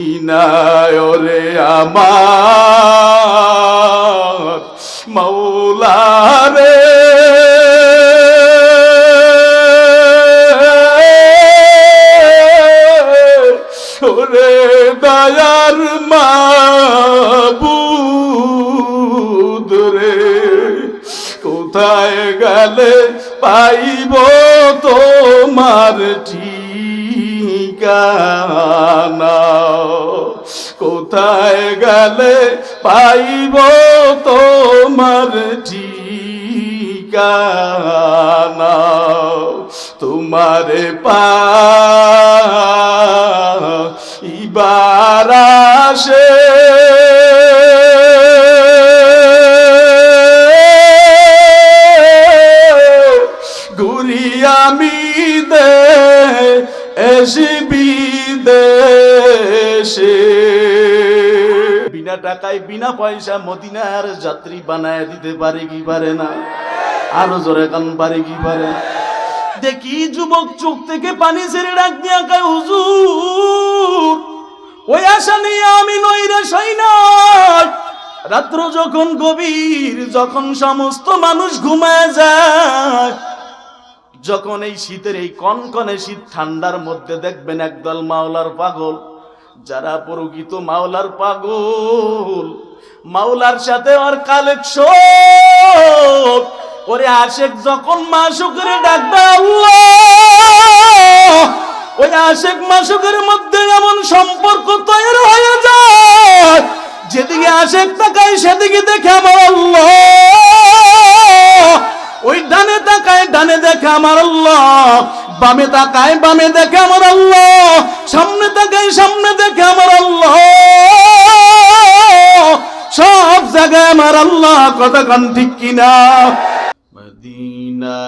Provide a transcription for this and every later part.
ইনায়রে আমার মৌলারে। ওরে দয়ার মাবুদ রে কোথায় গেলে পাইব তোমার ঠিকানা কোথায় গেলে পাইব তোমার ঠিকানা তোমারে পা ইবার ঘুরি আমি দে দেশে বিনা টাকায়, বিনা পয়সা মদিনার যাত্রী বানায় দিতে পারে কি পারে না? আরও জোরে কান পারে কি পারে? দেখি যুবক চোখ থেকে পানি ছেড়ে ডাক দিয়া কায়, হুজুর, ওই আশা নিয়ে আমি নইরে সই রাত্র যখন গভীর, যখন সমস্ত মানুষ ঘুমায় যায় যখন এই শীতের এই কনকনে শীত ঠান্ডার মধ্যে দেখবেন একদল মাওলার পাগল, যারা প্রকৃত মাওলার পাগল। মাওলার সাথে ওর কালেকশন। ওরে আশেক যখন মাসুকের ডাকবে আল্লাহ! ওই আশেক মাসুকের মধ্যে এমন সম্পর্ক তৈরি হয়ে যায়, যেদিকে আশেক তাকায় সেদিকে দেখে আমার আল্লাহ। ওই ডানে তাকায়, ডানে দেখে আমার আল্লাহ, বামে তাকায়, বামে দেখে আমার আল্লাহ, সামনে তাকায়, সামনে দেখে আমার আল্লাহ। সব জায়গায় আমার আল্লাহ, কথা কান ঠিক কিনা? মদিনা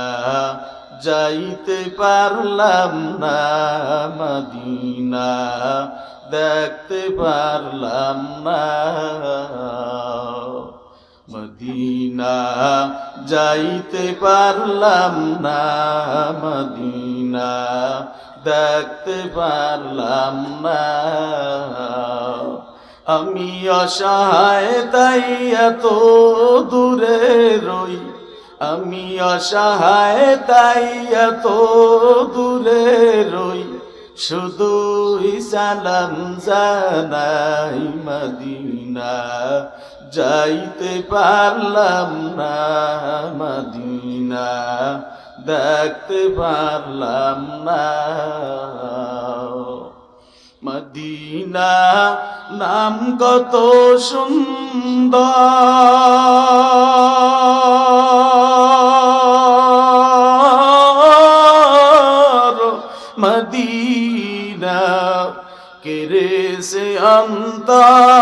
যাইতে পারলাম না, মদিনা দেখতে পারলাম না। মদিনা যাইতে পারলাম না, মদিনা দেখতে পারলাম না। আমি অসহায়, তাই এত দূরে রই। আমি অসহায়, তাই এত দূরে রই। শুধুই সালাম জানাই মদিনা যাইতে পারলাম না মদিনা, দেখতে পারলাম না। মদিনা নাম কত সুন্দর। মদিনা কেরে সে অন্তর?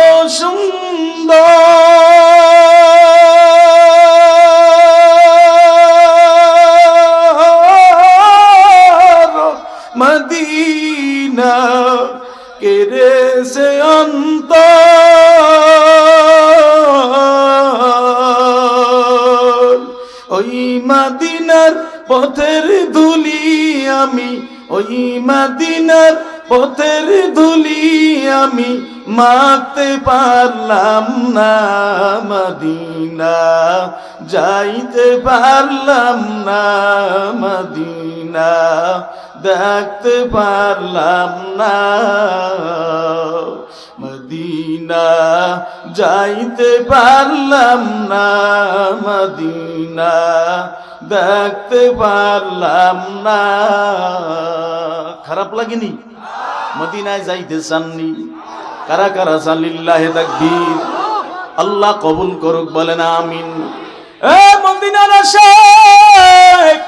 কত মাখতে পারলাম না মদিনা, যাইতে পারলাম না মদিনা, দেখতে পারলাম না মদিনা, যাইতে পারলাম না মদিনা, দেখতে পারলাম না। খারাপ লাগেনি? মদিনায় যাইতে চাননি? কারা কারা চালিল্লাহে তাকবীর? আল্লাহ কবুল করুক, বলেন আমিন। এ মদিনার আশেক,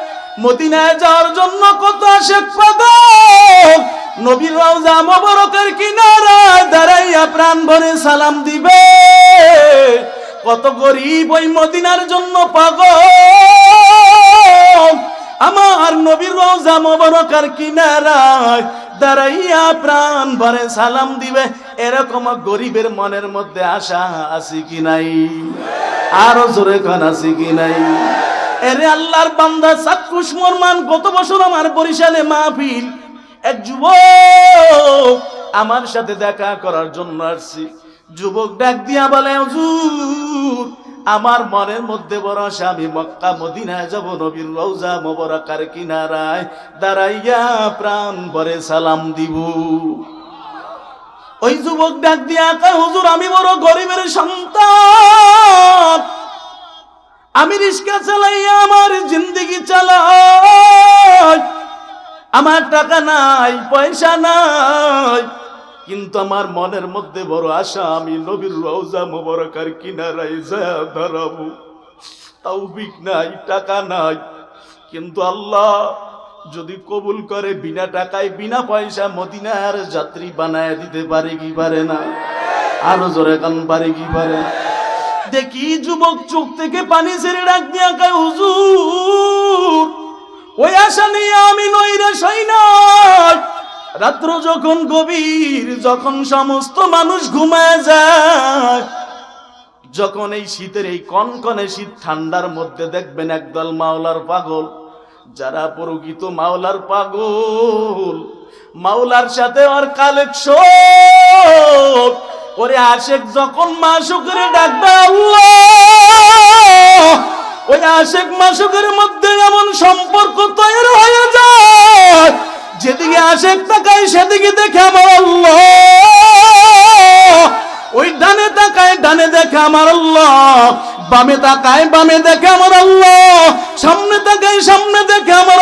মদিনায় যাওয়ার জন্য কত আশেক পাগল নবীর রওজা মোবারকের কিনারায় দাঁড়াইয়া প্রাণ ভরে সালাম দিবে। কত গরিব ওই মদিনার জন্য পাগল। আমার নবীর রওজা মোবারকার কিনারায় দাঁড়াইয়া প্রাণ ভরে সালাম দিবে, এরকম গরিবের মনের মধ্যে আশা আছে কি নাই? আরও জোরে কান, আছে কি নাই? এরে আল্লাহর বান্দা, চাক্ষুষ মরমান, গত বছর আমার বরিশালে মাহফিল, এক যুবক আমার সাথে দেখা করার জন্য আসছি। যুবক ডাক দিয়া বলে, হুজুর আমার মনের মধ্যে আশা আমি মক্কা মদিনায় যাব, নবীর রওজা মোবারকার কিনারায় দাঁড়াইয়া প্রাণ ভরে সালাম দিব। ওই যুবক ডাক দিয়া কয়, হুজুর, আমি বড় গরিবের সন্তান। আমি রিস্কা চালাইয়া আমার জিন্দগি চালাই। আমার টাকা নাই, পয়সা নাই। কিন্তু আমার মনের মধ্যে বড় আশা, আমি নবীর রওজা মোবারকার কিনারায় যা দাঁড়াবো। তৌফিক নাই, টাকা নাই। কিন্তু আল্লাহ যদি কবুল করে, বিনা টাকায়, বিনা পয়সা মদিনার যাত্রী বানায় দিতে পারে কি পারে না? আরও জোরে কান পারে কি পারে? দেখি যুবক চোখ থেকে পানি ছেড়ে ডাক দিয়া কয়, হুজুর, ওই আশা নিয়ে আমি নইরে সই নাই। রাত্র যখন গভীর, যখন সমস্ত মানুষ ঘুমায় যায়, যখন এই শীতের এই কনকনে শীত ঠান্ডার মধ্যে দেখবেন একদল মাওলার পাগল, যারা প্রকৃত মাওলার পাগল, মাওলার সাথে ওর কালেকশন। ওরে আশেক যখন মাসুকের ডাকবে আল্লাহ! ওই আশেক মাসুকের মধ্যে এমন সম্পর্ক তৈরি হয়ে যায়, যেদিকে আশেক সেদিকে দেখে আমার ওই ডানে তাকায়, ডানে দেখে আমার বামে তাকায়, বামে দেখে আমার সামনে তাকায়, সামনে দেখে আমার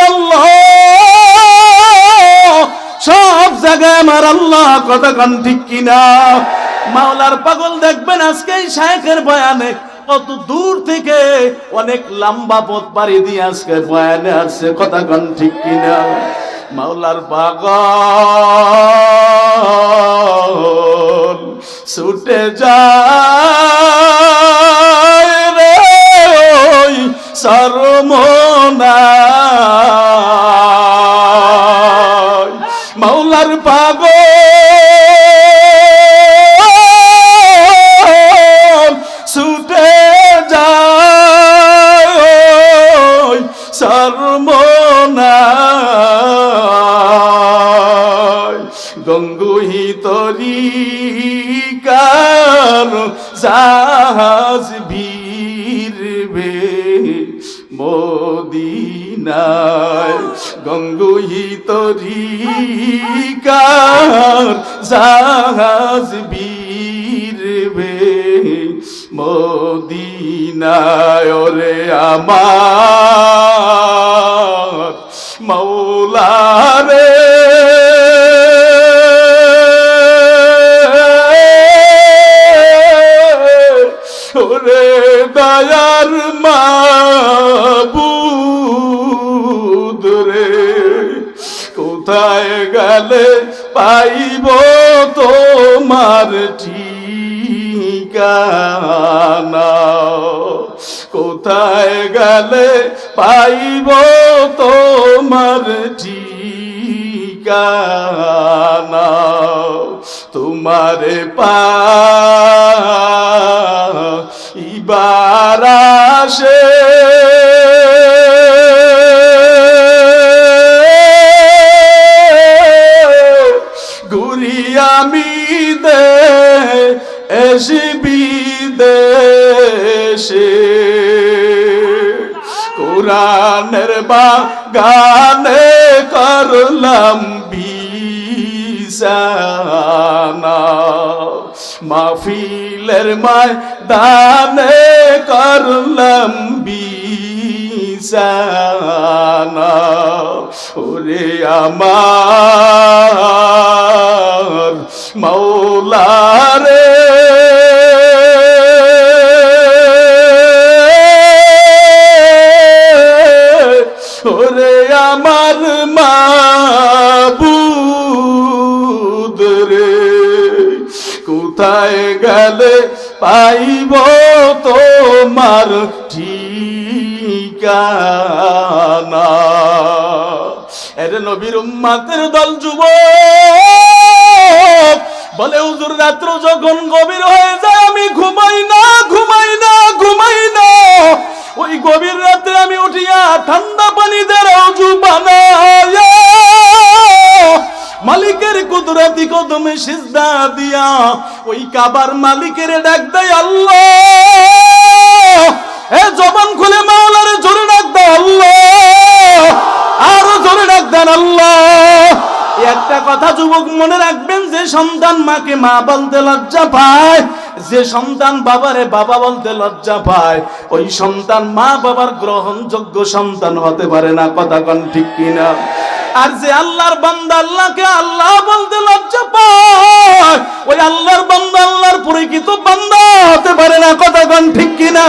সব জায়গায় আমার আল্লাহ কথা কান ঠিক কিনা? মাওলার পাগল দেখবেন আজকে শায়েখের বয়ানে। কত দূর থেকে অনেক লম্বা পথ পাড়ি দিয়ে আজকে বয়ানে আসছে কথা কান ঠিক কিনা? মাওলার পাগল ছুটে যায় রে ওই সরমনায়। মাওলার পাগল ছুটে যায় ওই তরিকার জাহাজ ভিড়বে মদিনায় গঙ্গুহি তরিকার জাহাজ ভিড়বে মদিনায়। ওরে আমার মৌলারে মাবুদ রে কোথায় গেলে পাইব তোমার ঠিকানা? কোথায় গেলে পাইব তো তোমার ঠিকানা? তোমারে পা ইবার আসে। ঘুরি আমি দে এসবি দেশে কোরআনের বা গানে করলাম বিসানা মাহফিলের মায় দানে করলাম ওরে আমার মৌলারে। গেলে পাইব তোমার ঠিকানা। এর নবীর উম্মাতের দল যুব বলে হুজুর, রাত্র যখন গভীর হয়ে যায়, আমি ঘুমাই না ঘুমাই না ঘুমাই না। ওই গভীর রাত্রে আমি উঠিয়া ঠান্ডা পানি অজু বানায়া মালিকের কুদরতি কদমে সিজদা দিয়া ওই কাবার মালিকের ডাক দেয় আল্লাহ। এ জবান খুলে মাওলারে জোরে ডাক দেয় আল্লাহ। আরও জোরে ডাক দেন আল্লাহ। একটা কথা যুবক মনে রাখবেন, যে সন্তান মাকে মা বলতে লজ্জা পায় যে সন্তান বাবারে বাবা বলতে লজ্জা পায়, ওই সন্তান মা বাবার গ্রহণযোগ্য সন্তান হতে পারে না, কথা কন ঠিক কিনা? আর যে আল্লাহর বান্দা আল্লাহকে আল্লাহ বলতে লজ্জা পায়, ওই আল্লাহর বান্দা আল্লাহর পরিচিত বান্দা হতে পারে না, কথা কন ঠিক কিনা?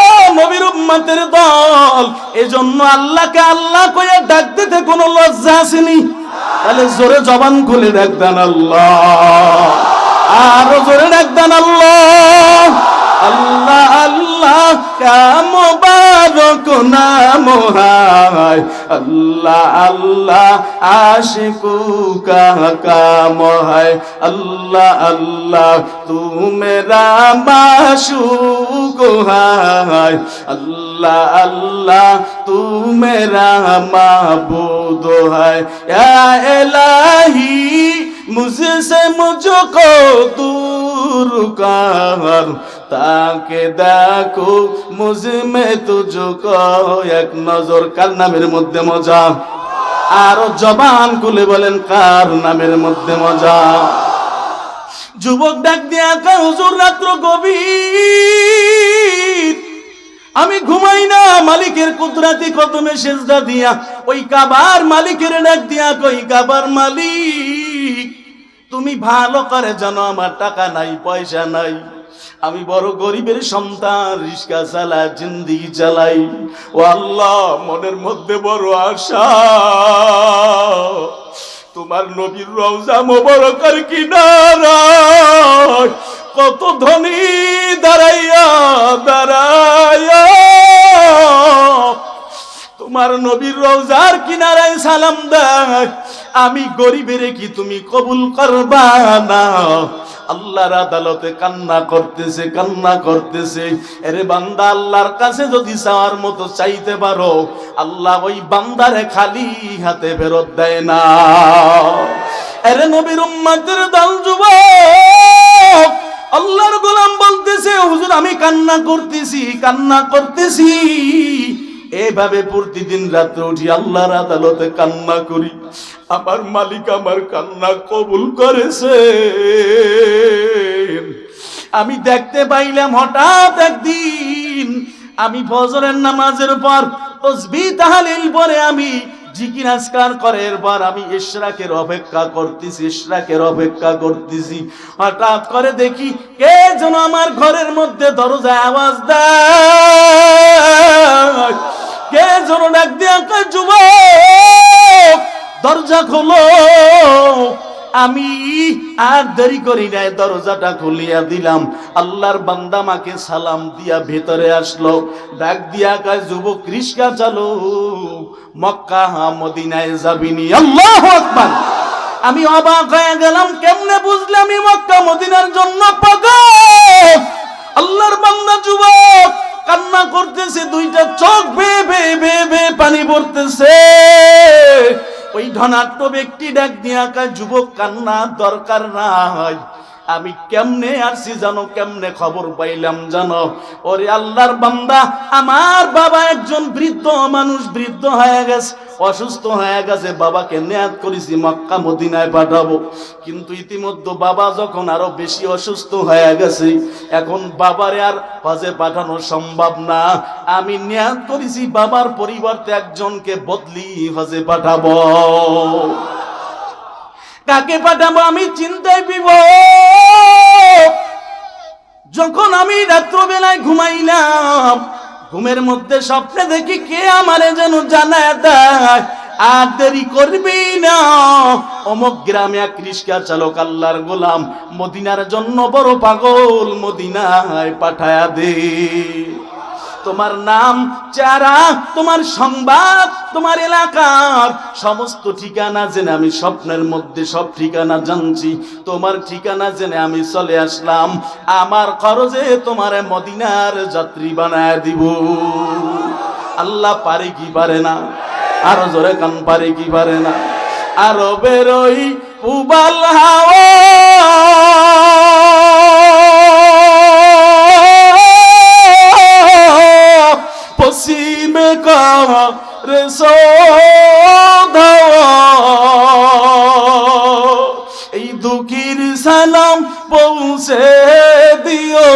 ও নবীর উম্মতের দল, এজন্য আল্লাহকে আল্লাহ কয়ে ডাক দিতে কোনো লজ্জা আসেনি। তাহলে জোরে জবান খুলে ডাক দেন আল্লাহ। আরও জোরে ডাক দেন আল্লাহ। আল্লাহ আল্লাহ কাম বারক নাম হায়। আল্লাহ আল্লাহ, আশিকু কাম হায়। আল্লাহ আল্লাহ তু মেরা মাশুক হায়। আল্লাহ আল্লাহ তু মেরা মাবুদ হায়। ইয়া ইলাহি मुझसे मुझको दूर कर তাকে দেখো মুঝে মে তুঝকো এক নজর কার নামের মধ্যে মজা আরো জবান খুলে বলেন কার নামের মধ্যে মজা যুবক ডাক দিয়া কা হুজুর রাত্র গভীর আমি ঘুমাই না মালিকের কুদরাতি কদমে সেজদা দিয়া ওই কাবার মালিকের ডাক দিয়া কই কাবার মালিক তুমি ভালো করে জানো, আমার টাকা নাই, পয়সা নাই। আমি বড় গরিবের সন্তান রিস্কা চালা জিন্দিগি চালাই। ও আল্লাহ, মনের মধ্যে বড় আশা। তোমার নবীর রওজা মোবারকার কিনারা কত ধনী দাঁড়াইয়া দাঁড়াইয়া। তোমার নবীর রোজার কিনারায় সালাম দেয়। আমি গরিবের কি তুমি কবুল করবা না? আল্লাহর আদালতে কান্না করতেছে কান্না করতেছে। এরে বান্দা, আল্লাহর কাছে যদি চাওয়ার মতো চাইতে পারো, আল্লাহ ওই বান্দারে খালি হাতে ফেরত দেয় না। এরে নবীর উম্মাতের দল যুবক, আল্লাহর গোলাম বলতেছে, হুজুর, আমি কান্না করতেছি কান্না করতেছি। এভাবে প্রতিদিন রাত্রে উঠি আল্লাহর আদালতে কান্না করি। আমার মালিক আমার কান্না কবুল করেছে আমি দেখতে পাইলাম হঠাৎ একদিন আমি ফজরের নামাজের পর তসবি তাহালিল পরে আমি জিকির আজকার করে, এরপর আমি ইশরাকের অপেক্ষা করতেছি, ইশরাকের অপেক্ষা করতেছি। হঠাৎ করে দেখি কে যেন আমার ঘরের মধ্যে দরজায় আওয়াজ দেয়। কে যেন ডাক দিয়ে যুবক, দরজা খোলো। আমি আর দেরি করি নাই, দরজাটা খুলিয়া দিলাম। আল্লাহর বান্দা মাকে সালাম দিয়া ভেতরে আসলো। ডাক দিয়া কয়, যুবক রিস্কা চালো। মক্কা, মদিনায় যাবিনি আল্লাহু আকবার। আমি অবাক হয়ে গেলাম, কেমনে বুঝলে আমি মক্কা, মদিনার জন্য পাগল? আল্লাহর বান্দা, যুবক কান্না করতেছে, দুইটা চোখ বে বে বে বে পানি পড়তেছে। ওই ধনাট্য ব্যক্তি ডাক দিয়া কায়, যুবক কান্না দরকার নাই। আমি কেমনে আসছি জানো, কেমনে খবর পাইলাম জানো? ওরে আল্লাহর বান্দা, আমার বাবা একজন বৃদ্ধ মানুষ, বৃদ্ধ হয়ে গেছে, অসুস্থ হয়ে গেছে, বাবাকে নেয়াত করেছি মক্কা, মদিনায় পাঠাবো। কিন্তু ইতিমধ্যে বাবা যখন আরও বেশি অসুস্থ হয়ে গেছে, এখন বাবারে আর হজে পাঠানো সম্ভব না। আমি নেয়াত করেছি বাবার পরিবর্তে একজনকে বদলি হজে পাঠাবো। কাকে পাঠাবো, আমি চিন্তায় পিব। যখন আমি রাত্রবেলায় ঘুমাইলাম, ঘুমের মধ্যে স্বপ্নে দেখি কে আমারে যেন জানায় দেয়, আর দেরি করবি না। অমক গ্রামে এক রিস্কা চালক আল্লাহর গোলাম, মদিনার জন্য বড় পাগল মদিনায় পাঠায়া দে। তোমার নাম চারা তোমার সংবাদ, তোমার এলাকার সমস্ত ঠিকানা জেনে আমি স্বপ্নের মধ্যে সব ঠিকানা জানছি। তোমার ঠিকানা জেনে আমি চলে আসলাম। আমার খরচে তোমার মদিনার যাত্রী বানায় দিব। আল্লাহ পারে কি পারে না? আরও জোরে কান, পারে কি পারে না? আরও বেরোই উবাল হাওয়া। করে এই দুঃখীর সালাম পৌঁছে দিও।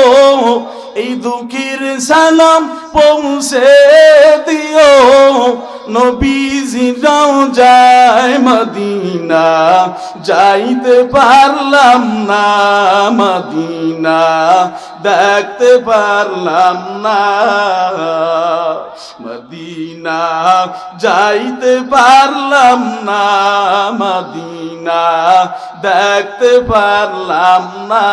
এই দুঃখীর সালাম পৌঁছে দিও। নবীজিরাও যায় মদিনা, যাইতে পারলাম না মদিনা, দেখতে পারলাম না মদিনা, যাইতে পারলাম না মদিনা, দেখতে পারলাম না।